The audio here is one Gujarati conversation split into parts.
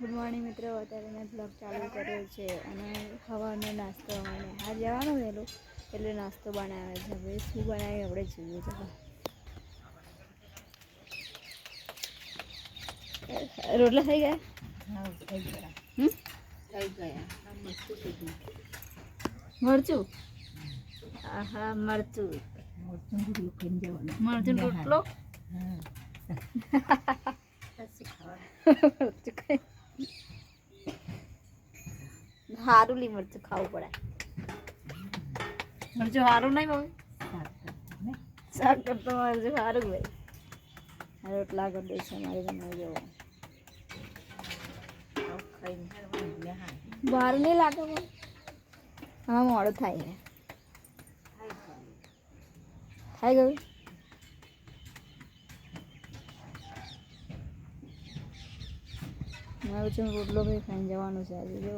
ગુડ મોર્નિંગ મિત્રો. અત્યારે મેં બ્લોગ ચાલુ કર્યો છે અને હવાનો નાસ્તો અમારે આ જવાનું વહેલું એટલે નાસ્તો બનાવે છે. હવે શું બનાવી આપણે જોઈએ. ચાલો. રોટલા થઈ ગયા? હમ? મરચું? આહા મરચું. મરચું રોટલો? મરચું ખાઈ સારું લી ખાવું પડે. મરચું હારું નહીં મમ્મી? શાક કરતો મરચું સારું ભાઈ રોટલા કરી દઈશું અમારે તમને જેવો. બહાર નહીં લાગે મને હા, મોડું થાય છે થઈ ગયું? મારે છે રોટલો ભાઈ ખાઈને જવાનું છે આજે જો.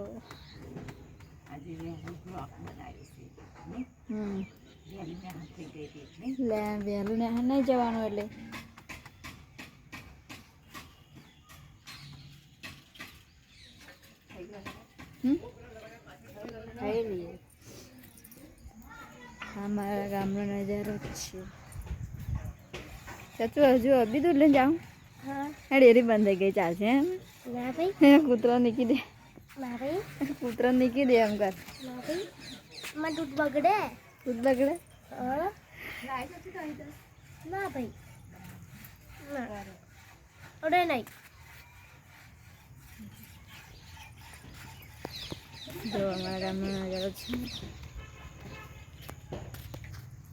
વહેલું ને નહીં જવાનું એટલે. અમારા ખાઈ લઈએ. ગામનો નજારો જ છે. ચાચુ હજુ દૂર લઈને જાઉં? હા ડેરી બંધ થઈ ગઈ ચાલશે એમ? ના ભાઈ. કૂતરો નીકી દે. ના ભાઈ. કૂતરો નીકી દે એમ કર. ના ભાઈ. માં દૂધ બગડે? દૂધ બગડે? ના ભાઈ. ના. ઓડે નહીં. જો અમારા ગામનો નજારો છે.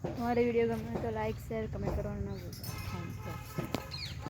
અમારી વીડિયો ગમે તો લાઈક શેર કમેન્ટ કરવાનું ના ભૂલતા